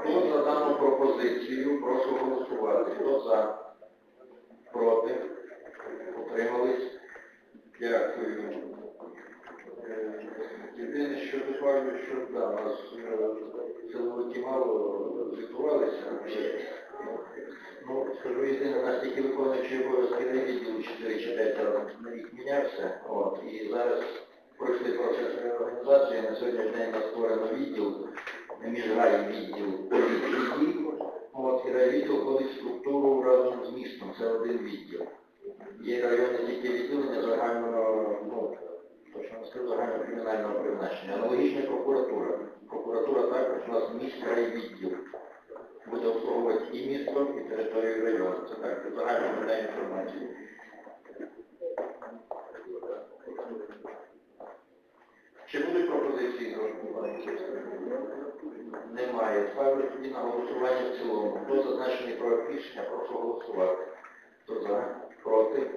Хто за дану пропозицію, прошу голосувати. Хто за? Проти? Утримались? Дякую. Е, Єдине, що добавлю, що да, у нас е, силовики мало звітувалися. Ну, скажу єдине, у нас тільки виконуючий обов'язки райвідділу 4 чи 5 разів на рік мінявся. От, і зараз пройшли процес реорганізації. На сьогоднішній день створено відділ, міжрайвідділ поліції. От, і райвідділ входить в структуру разом з містом. Це один відділ. Є районне тільки відділення загального, ну, точно не скажу, загального кримінального призначення. Аналогічна прокуратура. Прокуратура також у нас міськрайвідділ буде обслуговувати і місто, і територію району. Це так, загальна для інформації. Чи будуть пропозиції до Немає. Ставлю тоді на голосування в цілому. Хто зазначений проект рішення, прошу голосувати. Хто за? Проти?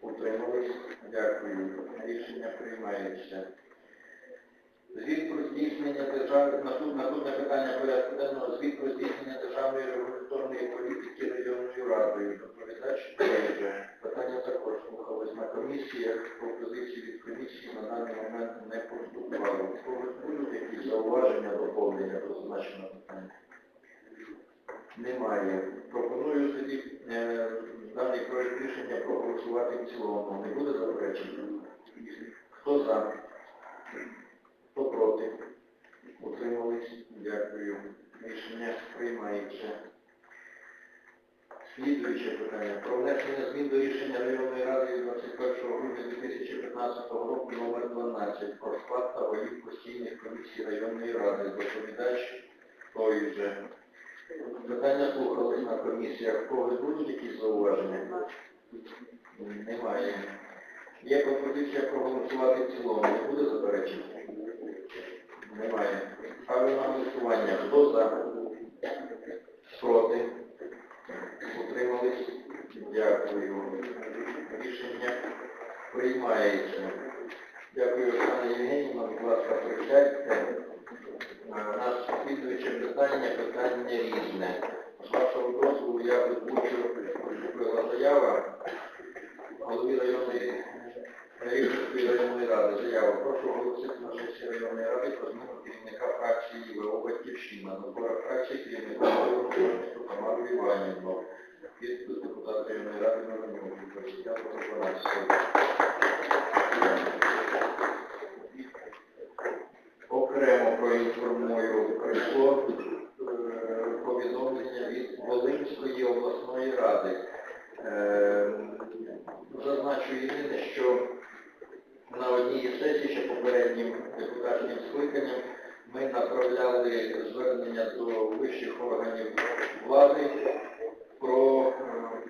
Утримались? Дякую. Рішення приймається. Звіт про здійснення державної наступне, питання порядку денного звіт про здійснення державної регуляторної політики районною радою. Доповідач Питання також слухались на комісіях. Пропозиції від комісії на даний момент не поступали. Будуть якісь зауваження, доповнення до зазначеного питання? Немає. Пропоную тоді е, даний проект рішення проголосувати в цілому. Не буде заперечень? Хто за? Проти? Утримались? Дякую. Рішення приймається. Слідуюче питання. Про внесення змін до рішення районної ради 21 грудня 2015 року номер 12 про склад та голів постійних комісій районної ради. Доповідач той же. Питання слухались на комісіях. Когось будуть якісь зауваження? Немає. Є пропозиція проголосувати в цілому. Не буде заперечень? Немає. Ставлю на голосування. Хто за? Проти? Утримались? Дякую. Рішення приймається. Дякую, Оксана Євгенівна. Будь ласка, присядьте. У нас слідуюче питання, питання різне. З вашого дозволу я озвучу, поступила заява голові районної районної ради. Заява. Прошу оголосити на сесії районної ради про зміну керівника фракції ВО «Батьківщина». На зборах фракції керівника району Кожницю Тамару Іванівну. Підпис депутата районної ради Миронюк. 25.12. Окремо проінформую прийшло е, повідомлення від Волинської обласної ради. Е, Зазначу єдине, що на одній із сесій, ще попереднім депутатським скликанням, ми направляли звернення органів влади про е,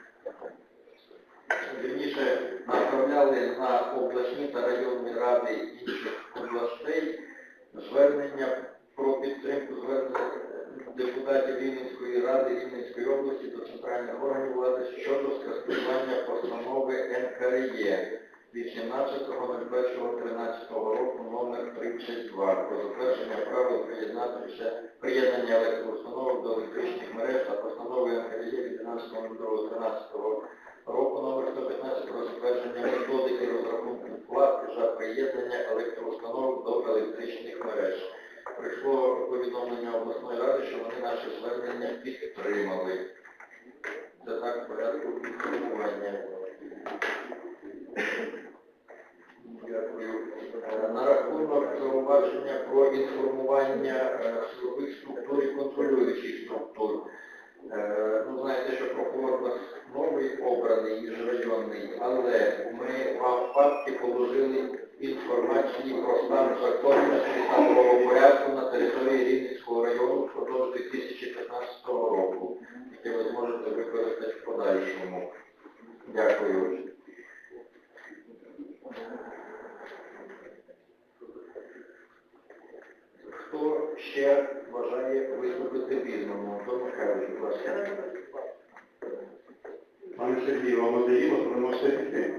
вірніше направляли на обласні та районні ради інших областей звернення про підтримку звернення депутатів Рівненської ради Рівненської області до центральних органів влади щодо скасування постанови НКРЄ від 17.01.13 року номер 32 про затвердження правил приєднатися приєднання електроустановок до електричних мереж та постанови НКРЄ від 12.02.13 року номер 115 про затвердження методики розрахунку плати за приєднання електроустановок до електричних мереж. Прийшло повідомлення обласної ради, що вони наше звернення підтримали. Це так в порядку інформування. Дякую. Е, На рахунок зауваження про інформування е, силових структур і контролюючих структур. Е, Ну, знаєте, що прокурор нас новий обраний, міжрайонний, але ми вам папки положили інформації про стан законності та правопорядку на території Рівненського району впродовж 2015 року, яке ви зможете використати в подальшому. Дякую. Хто ще бажає виступити вільному? Антон Михайлович, будь ласка. Пане Сергію, вам надоїло, то ви.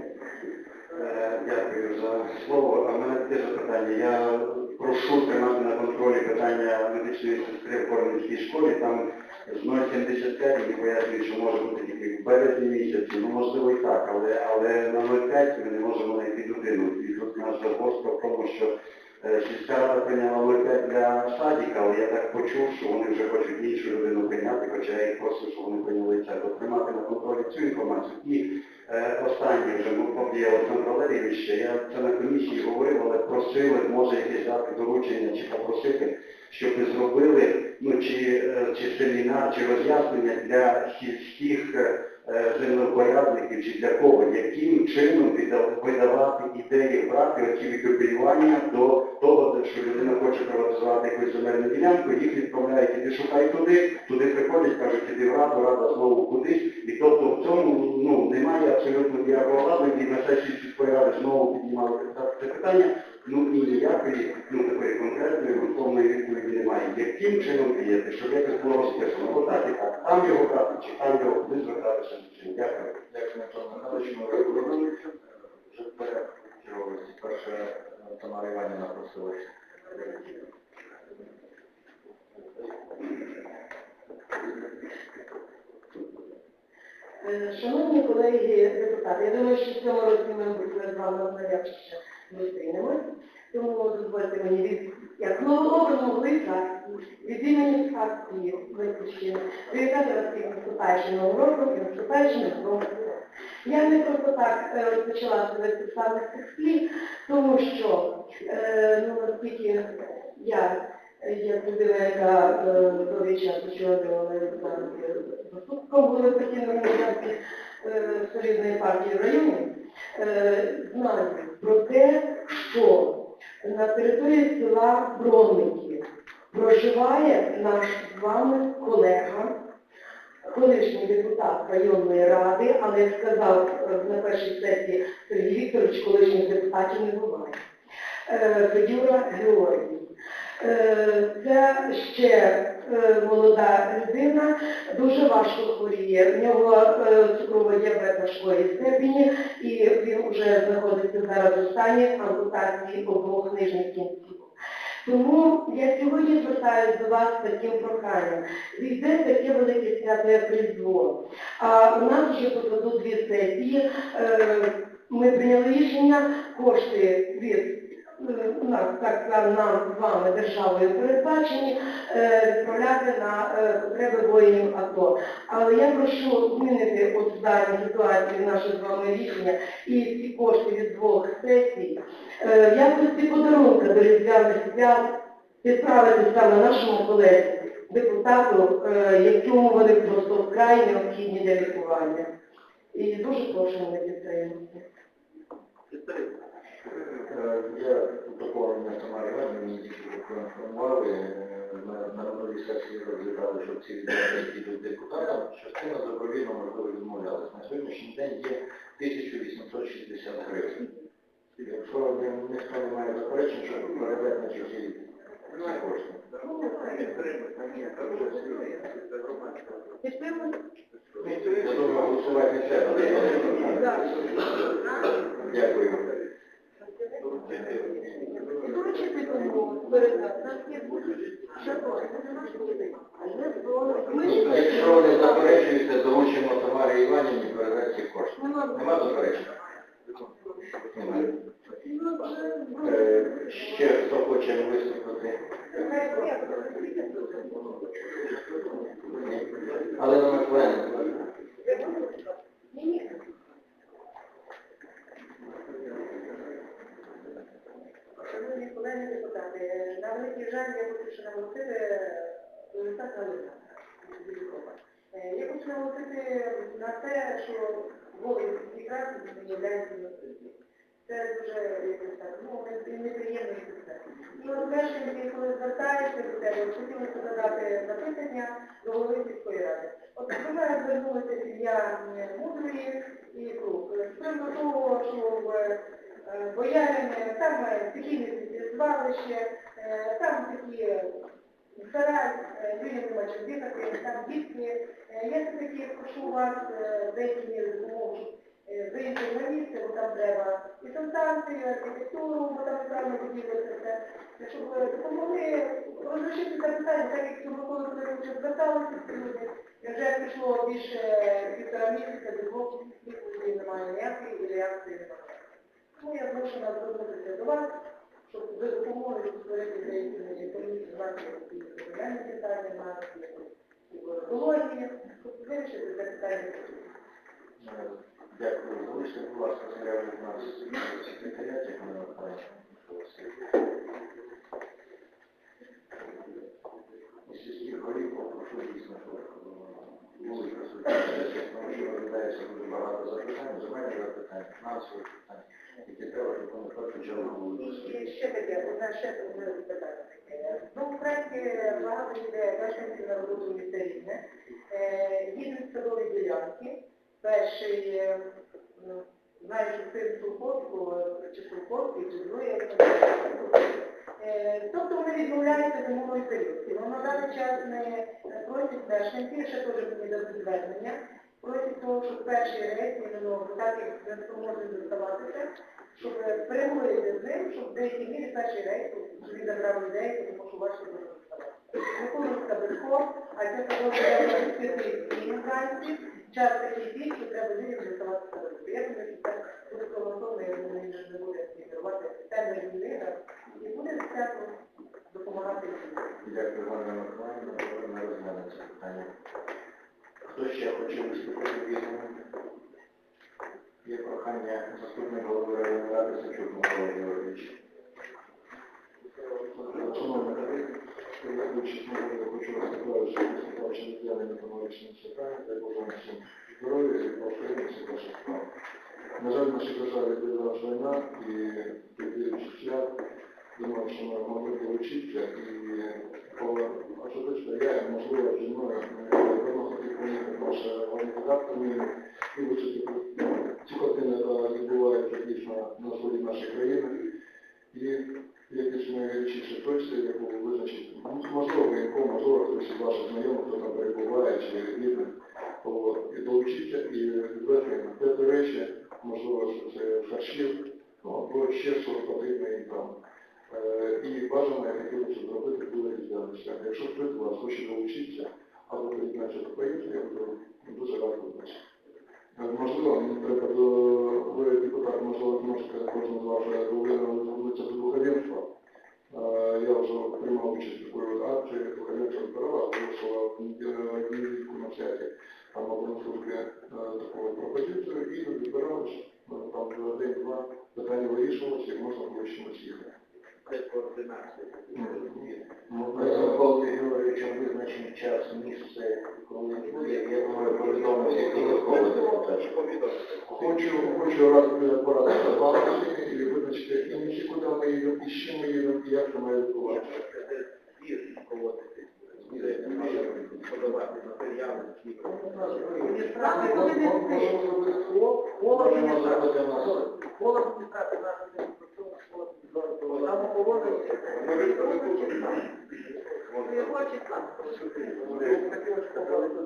Е, Дякую за слово. А в мене таке запитання. Я прошу тримати на контролі питання медичної сестри в Корнівській школі, там з 0,75 мені пояснюють, що може бути тільки в березні місяці, ну можливо і так, але, але на 0,5 ми не можемо знайти людину. І тут наш загвоздка в тому, що сільська рада прийняла 0,5 для садіка, але я так почув, що вони вже хочуть іншу людину прийняти, хоча я їх просив, щоб вони прийняли це. От тримати на контролі цю інформацію. І е, останнє вже, ну, я Олександр Валерійович, я це на комісії говорив, але просили, може якесь дати доручення чи попросити, щоб ви зробили, ну, чи, е, чи семінар, чи роз'яснення для сільських е, е, землепорядників, чи для кого, яким чином видавати ідеї, брати оці відкопіювання до того, що людина хоче приватизувати якусь земельну ділянку, їх відправляють, іди шукай туди, туди приходять, кажуть, іди в раду, рада знову кудись. І тобто в цьому ну, немає абсолютно ніякого ладу, і на сесії сільської ради знову піднімали це питання. Ну і ніякої ну, такої конкретної грунтовної відповіді немає. Яким чином діяти, щоб якось було розписано, отак і так, там його брати, чи там його куди звертатися до цього. Дякую. Дякую, Антон Михайлович. Ми розповіли вже порядку черговості. Перша е, Тамара Іванівна просилася. Е, Шановні колеги депутати, я думаю, що в цьому році ми будемо з вами навряд ще зустрінемось. Тому дозвольте мені як новообраному лиця від імені фракції Батьківщини привітати вас всіх наступаючим новим роком і наступаючим новим роком. Я не просто так е, розпочала з саме цих слів, тому що е, ну, наскільки я є людина, яка е, довгий час очолювала заступником голови е, солідної партії в районі, знаю про те, що на території села Бронники проживає наш з вами колега, колишній депутат районної ради, але як сказав на першій сесії Сергій Вікторович, колишніх депутатів не буває. Е, Федюра Георгій. Е, Це ще молода людина, дуже важко хворіє. В нього е, цукровий діабет важкої степені, і він вже знаходиться зараз у стані ампутації обох нижніх кінців. Тому я сьогодні звертаюся до вас з таким проханням. Йде таке велике свято, як Різдво. А у нас вже позаду дві сесії. Е, Ми прийняли рішення кошти від е, у нас так нам з вами державою передбачені е, відправляти на е, потреби воїнів АТО. Але я прошу змінити от в даній ситуації наше з вами рішення і ці кошти від двох сесій е, в якості подарунка до різдвяних свят відправити саме нашому колезі, депутату, е, якому вони просто вкрай необхідні для лікування. І дуже прошу мене підтримати. Я доповнення Іванівни, мені тільки проінформували, е, на, на сесії розглядали, що ці відповідальності йдуть депутатам, частина добровільно можливо відмовлялась. На сьогоднішній день є 1860 гривень. Якщо ні- ніхто не має заперечень, що переведення ці ці кошти. Голосувати не треба. Дякую. Доручити тому передати. Ми ж Якщо не заперечуєте, доручимо Тамарі Іванівні передати ці кошти. Нема заперечень? Е, Ще хто хоче виступити? Галина Миколаївна. Шановні колеги депутати, на великий жаль, я хочу наголосити результат Галина Я хочу наголосити на те, що голос якраз являється насильством. Це дуже якось так, ну, неприємно все. І от першим, коли звертаєшся до тебе, хотілося задати запитання до голови сільської ради. От до мене звернулася сім'я е, мудрої і круг. З того, що е, боярини, там е, такі звалище, е, там такі сарай, е, людям нема чим дихати, там дітки. Е, Я все-таки прошу вас е, деякі допомоги е, вийти на місце, бо там треба і санстанцію, архітектуру, бо там правильно це все, щоб е, допомогли розрішити вже зверталися люди, і вже пішло більше півтора місяця, до двох місяців немає ніякої реакції. Тому я змушена звернутися до вас, щоб ви допомогли створити деякі комісії знати соціальні питання, знати екології, щоб вирішити це питання. Дякую. Залиште, будь ласка, заяву у нас в секретаріаті, як ми. І сільських голів попрошу дійсно, щоб е, були присутні тому що розглядається дуже багато запитань, земельних запитань, фінансових питань, вони в І ще таке, ще одне питання таке. Ну, в проєкті багато йде мешканців на роботу міста Рівне. Е, Їдуть садові ділянки. Перший, е, ну, знаю, що син Суховського, чи Суховський, чи знаю. Е, Тобто вони відмовляються зимової період. І на даний час не просять мешканців, ще теж мені дадуть звернення, просять того, щоб перший рейс, іменно так як доставатися, щоб е, з ним, щоб в деякій мірі перший рейс, щоб він забрав людей, тому що важко дуже доставати. Виконується безкор, а це садові спільні вранці, час такий пік, що треба людям доставати садові. Я думаю, що це буде проголосовано, я думаю, вже не буде керувати темною людиною, і буде всяко допомагати людям. Дякую, Ганна Миколаївна, ми розглянемо це питання. Хто ще хоче виступити в? Є прохання заступник голови районної ради Сачук. На жаль, в нашій державі відбувалася війна, і придіючи свят, думаю, що ми могли долучитися, і по я, можливо, організація і висвітлити цю картину, яка відбувається дійсно на сході нашої країни. І якісь речі точці, яку визначити. Ну, Можливо, воєнком, можливо, хтось із ваших знайомих, хто там перебуває, чи рідних, і долучиться, і відвести п'яти речі, можливо, це харчів, ну, або ще що потрібно їм там. Е, І бажано, я хотів би це зробити, буде різдвяний Якщо хтось вас хоче долучитися, або приєднатися до проєкту, я буду дуже Визначимо час, місце, коли він буде. Я думаю, повідомив всіх додаткових. Хочу, хочу раз порадити і визначити і місце, куди ми їдемо, і чим ми їдемо, і як це має відбуватися. Можемо буде у нас. Школа адміністрації нашої Там положення.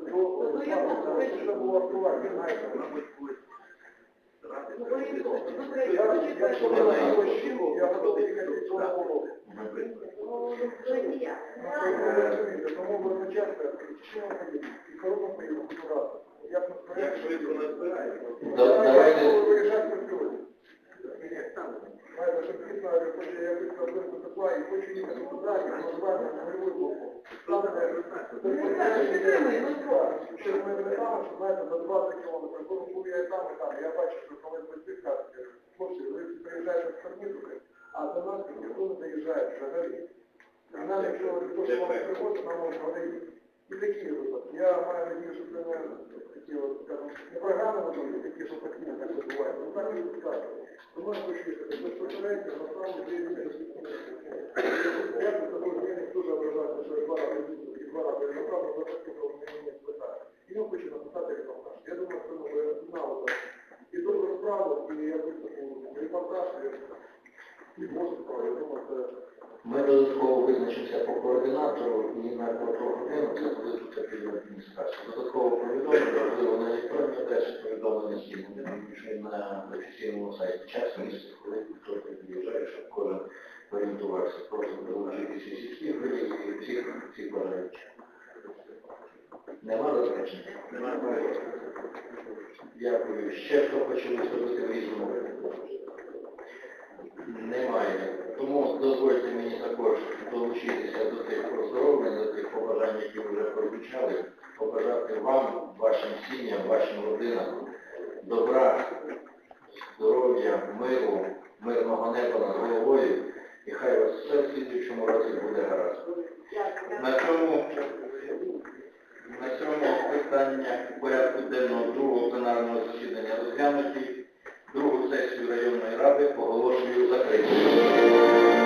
Його. Ну, я готовий їхати цього року. Тому визначати, що поїдемо, і коли поїдемо, куди. Як ми сьогодні. Знаєте, що я з тепла і хочу їхати туди, і розвивати на гриву боку. Ще ми не там, що знаєте, за 20 кілометрів, коли був я і там, і там, я бачу, що коли прийти, кажуть, хлопці, ви приїжджаєте з Карнівки, а до нас ніхто не заїжджає взагалі. І нам, якщо хтось вам привозить, нам може говорити. І такі випадки. Я маю надію, що це не такі, от, скажімо, не програми такі, що такі не так відбувається. Ну так і сказати. І я хочу написати репортаж. Я думаю, що ми і добру справу, і я виступу репортаж, і можу справу. Я думаю, це додатково визначимося по координатору і на котру годину це буде тут адміністрацію. Додатково повідомлення, можливо, на електронній теж повідомлення всі буде на офіційному сайті. Час, місце, коли хто під'їжджає, щоб кожен орієнтувався. Просто долучитися сільських голів і всіх всіх бажаючих. Нема заперечень? Немає. Дякую. Ще хто хоче виступити в різному? Немає. Тому дозвольте мені також долучитися до тих поздоровлень, до тих побажань, які вже прозвучали, побажати вам, вашим сім'ям, вашим родинам добра, здоров'я, миру, мирного неба над головою. І хай вас все в слідчому році буде гаразд. На цьому на цьому питання порядку денного другого пленарного засідання розглянуті. Другу сесію районної ради оголошую закритою.